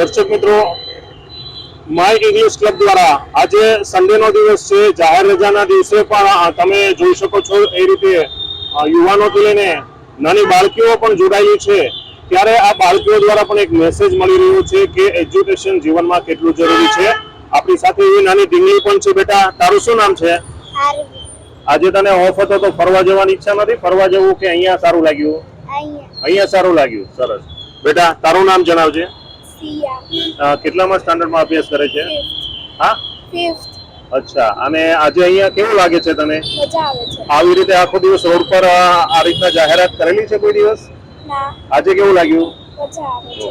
દર્શક મિત્રો my English club દ્વારા આજે સન્ડે નો દિવસ છે જાહેર રજાના દિવસે પણ તમે જોઈ શકો છો એ રીતે યુવાનોથી લઈને નાની બાળકીઓ પણ જોડાયેલી છે. ત્યારે આ બાળકીઓ દ્વારા પણ એક મેસેજ મળી રહ્યો છે કે એજ્યુકેશન જીવનમાં કેટલું જરૂરી છે. આપણી સાથે એવી નાની ઢીંગલી પણ છે બેટા. તારું શું નામ છે? આજે તને ઓફ હતો તો ફરવા જવાની ઈચ્છા નથી? ફરવા જવું કે અહીંયા સારું લાગ્યું? અહીંયા સારું લાગ્યું. સરસ. બેટા તારું નામ જણાવજે. સિયા કેટલામાં સ્ટાન્ડર્ડમાં અભ્યાસ કરે છે? હા? ફિફ્થ અચ્છા. અને આજે અહીંયા કેવું લાગે છે તને? મજા આવે છે. આવી રીતે આખો દિવસ રોડ પર આ રીતના જાહેરાત કરેલી છે કોઈ દિવસ? ના. આજે કેવું લાગ્યું? મજા આવે છે.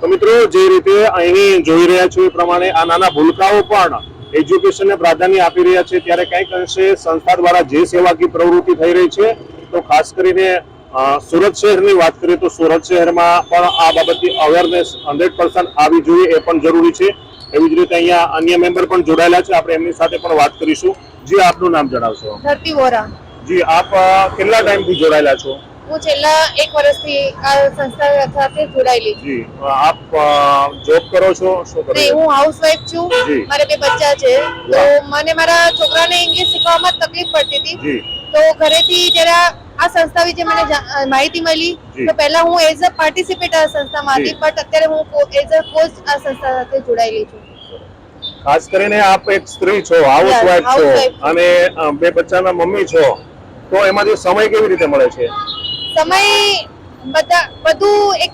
તો મિત્રો જે રીતે અહીં જોઈ રહ્યા છો એ પ્રમાણે આ નાના ભૂલકાઓ પણ એજ્યુકેશનને પ્રાધાન્ય આપી રહ્યા છે. ત્યારે કંઈક અંશે સંસ્થા દ્વારા જે સેવાકી પ્રવૃત્તિ થઈ રહી છે તો ખાસ કરીને સુરત શહેરની વાત કરીએ તો સુરત શહેરમાં પણ આ બાબતની અવેરનેસ હંડ્રેડ પર્સન્ટ આવી જોઈએ એ પણ જરૂરી છે. એવી જ રીતે અહીંયા અન્ય મેમ્બર પણ જોડાયેલા છે. આપણે એમની સાથે પણ વાત કરીશું. જી આપનું નામ જણાવશો? ધરતી વોરા. જી આપ કેટલા ટાઈમથી જોડાયેલા છો? હું છેલ્લા એક વર્ષથી આ સંસ્થા સાથે જોડાયેલી જી આપ જોબ કરો છો? શું કરો ને છો? હું હાઉસવાઈફ છું. મારે બે બચ્ચા છે. તો મને મારા છોકરાને ઇંગ્લિશ શીખવામાં તકલીફ પડતી હતી. તો ઘરેથી જરા આ સંસ્થા વિશે મને માહિતી મળી. તો પહેલા હું એઝ અ પાર્ટિસિપેટ આ સંસ્થામાં હતી બટ અત્યારે હું એઝ અ કોચ આ સંસ્થા સાથે જોડાયેલી છું. ખાસ કરીને આપ એક સ્ત્રી છો હાઉસવાઈફ છો અને બે બચ્ચાના મમ્મી છો તો એમાંથી સમય કેવી રીતે મળે છે? સમય બધા બધું એક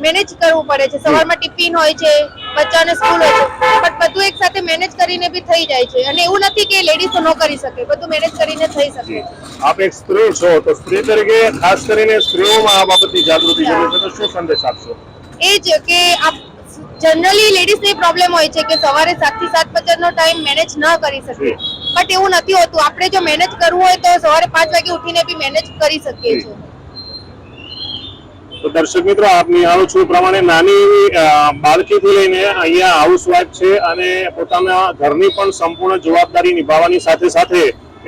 મેનેજ કરવું પડે છે. સવારમાં ટિફિન હોય છે બચ્ચાને સ્કૂલ હોય છે બટ બધું એક સાથે મેનેજ કરીને બી થઈ જાય છે. અને એવું નથી કે લેડીઝ ન કરી શકે. બધું મેનેજ કરીને થઈ શકે. આપ એક સ્ત્રી છો તો સ્ત્રી તરીકે ખાસ કરીને સ્ત્રીઓમાં આ બાબતની જાગૃતિ જરૂર છે. તો શું સંદેશ આપશો? એ જ કે જનરલી લેડીઝને પ્રોબ્લેમ હોય છે કે સવારે સાતથી સાત પચાસનો ટાઈમ મેનેજ ન કરી શકે બટ એવું નથી હોતું. આપણે જો મેનેજ કરવું હોય તો સવારે પાંચ વાગે ઉઠીને બી મેનેજ કરી શકીએ છીએ. તો દર્શક મિત્રો આપની આવો છો પ્રમાણે નાની એવી બાળકીથી લઈને અહીંયા હાઉસવાઈફ છે અને પોતાના ઘરની પણ સંપૂર્ણ જવાબદારી નિભાવવાની સાથે સાથે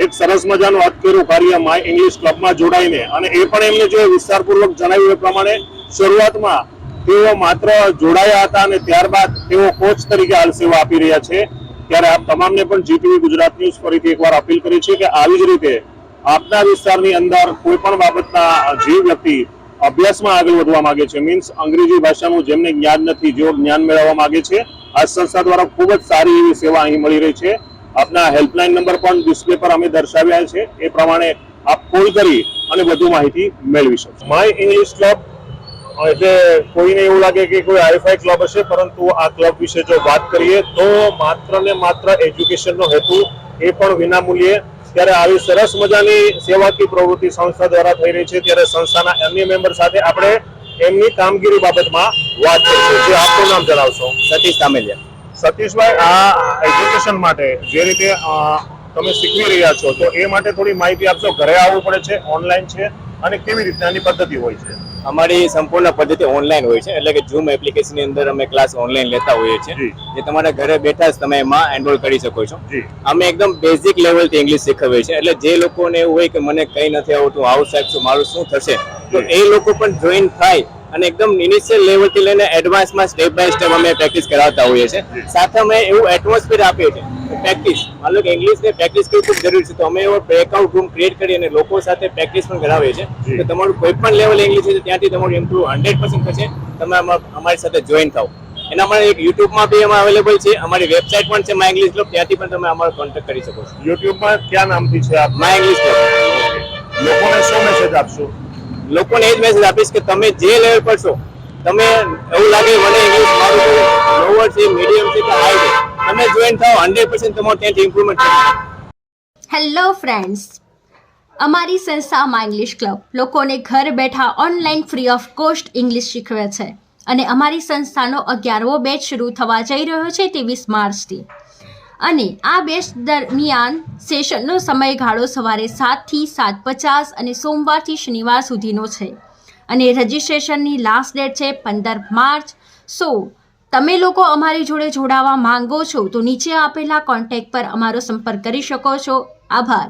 એક સરસ મજાનું અટકેરું કાર્ય માય ઇંગ્લિશ ક્લબમાં જોડાઈને અને એ પણ એમને જે વિસ્તારપૂર્વક જણાવ્યું એ પ્રમાણે શરૂઆતમાં તેઓ માત્ર જોડાયા હતા અને ત્યારબાદ તેઓ કોચ તરીકે હાલ સેવા આપી રહ્યા છે. ત્યારે આપ તમામને પણ જીટીવી ગુજરાત ન્યૂઝ ફરીથી એકવાર અપીલ કરી છે કે આવી જ રીતે આપના વિસ્તારની અંદર કોઈ પણ બાબતના જે વ્યક્તિ અભ્યાસમાં આગળ વધવા માંગે છે. મીન્સ અંગ્રેજી ભાષાનું જેમને જ્ઞાન નથી, જેઓ જ્ઞાન મેળવવા માંગે છે, આ સંસ્થા દ્વારા ખૂબ જ સારી એવી સેવા અહીં મળી રહી છે. આપના હેલ્પલાઇન નંબર પણ ડિસ્પ્લે પર અમે દર્શાવ્યા છે. એ પ્રમાણે આપ કોલ કરી અને વધુ માહિતી મેળવી શકશો માય ઇંગ્લિશ ક્લબ એટલે કોઈને એવું લાગે કે કોઈ હાઈફાઈ ક્લબ હશે, પરંતુ આ ક્લબ વિશે જો વાત કરીએ, તો માત્ર ને માત્ર એજ્યુકેશનનો હેતુ એ પણ વિનામૂલ્યે ત્યારે આવી સરસ મજાની સેવાકીય પ્રવૃત્તિ સંસ્થા દ્વારા થઈ રહી છે ત્યારે સંસ્થાના અન્ય મેમ્બર સાથે આપણે એમની કામગીરી બાબતમાં વાત કરીશું. જે આપનું નામ જણાવશો? સતીશ તામેલિયા સતીશભાઈ આ એજ્યુકેશન માટે જે રીતે તમે શીખવી રહ્યા છો તો એ માટે થોડી માહિતી આપશો? ઘરે આવવું પડે છે ઓનલાઈન છે અને કેવી રીતે? આની પદ્ધતિ હોય છે? અમારી સંપૂર્ણ પદ્ધતિ ઓનલાઈન હોય છે. એટલે કે ઝૂમ એપ્લિકેશનની અંદર અમે ક્લાસ ઓનલાઈન લેતા હોઈએ છીએ. જે. તમારા ઘરે બેઠા જ તમે એમાં એનરોલ કરી શકો છો. અમે એકદમ બેઝિક લેવલથી ઇંગ્લિશ શીખવીએ છીએ. એટલે જે લોકોને એવું હોય કે મને કંઈ નથી આવડતું આવું સાહેબ છું મારું શું થશે? તો એ લોકો પણ જોઈન થાય અને એકદમ ઇનિશિયલ લેવલથી લઈને એડવાન્સમાં સ્ટેપ બાય સ્ટેપ અમે પ્રેક્ટિસ કરાવતા હોઈએ છીએ. સાથે અમે એવું એટમોસ્ફિયર આપીએ છીએ પ્રેક્ટિસ માનો કે ઇંગ્લિશને પ્રેક્ટિસ કરવી ખૂબ જરૂરી છે. તો અમે એવો બ્રેકઆઉટ રૂમ ક્રિએટ કરી અને લોકો સાથે પ્રેક્ટિસ પણ કરાવીએ છીએ. તો તમારું કોઈ પણ લેવલ ઇંગ્લિશ છે ત્યાંથી તમારું ઇમ્પ્રુવ હંડ્રેડ પર્સન્ટ થશે. તમે અમારી સાથે જોઈન થાવ એના માટે એક યુટ્યુબમાં બી એમાં અવેલેબલ છે. અમારી વેબસાઇટ પણ છે માય ઇંગ્લિશ ક્લબ ત્યાંથી પણ તમે અમારો કોન્ટેક્ટ કરી શકો છો. યુટ્યુબમાં ક્યાં નામથી છે માય ઇંગ્લિશ ક્લબ લોકોને શું મેસેજ આપશો? લોકોને એ જ મેસેજ આપીશ કે તમે જે લેવલ પર છો તમે એવું લાગે મને ઇંગ્લિશ મારું લોવર છે મીડિયમ છે કે હાઈ છે. હેલો ફ્રેન્ડ્સ અમારી સંસ્થામાં ઇંગ્લિશ ક્લબ લોકોને ઘર બેઠા online free of cost English શીખવે છે અને અમારી સંસ્થાનો અગિયારમો બેચ શરૂ થવા જઈ રહ્યો છે ત્રેવીસ માર્ચથી. અને આ બેચ દરમિયાન સેશનનો સમયગાળો સવારે સાતથી સાત પચાસ અને સોમવારથી શનિવાર સુધીનો છે. અને રજિસ્ટ્રેશનની લાસ્ટ ડેટ છે પંદર માર્ચ. સો તમે લોકો અમારી જોડે જોડાવા માંગો છો તો નીચે આપેલા કોન્ટેક્ટ પર અમારો સંપર્ક કરી શકો છો. આભાર.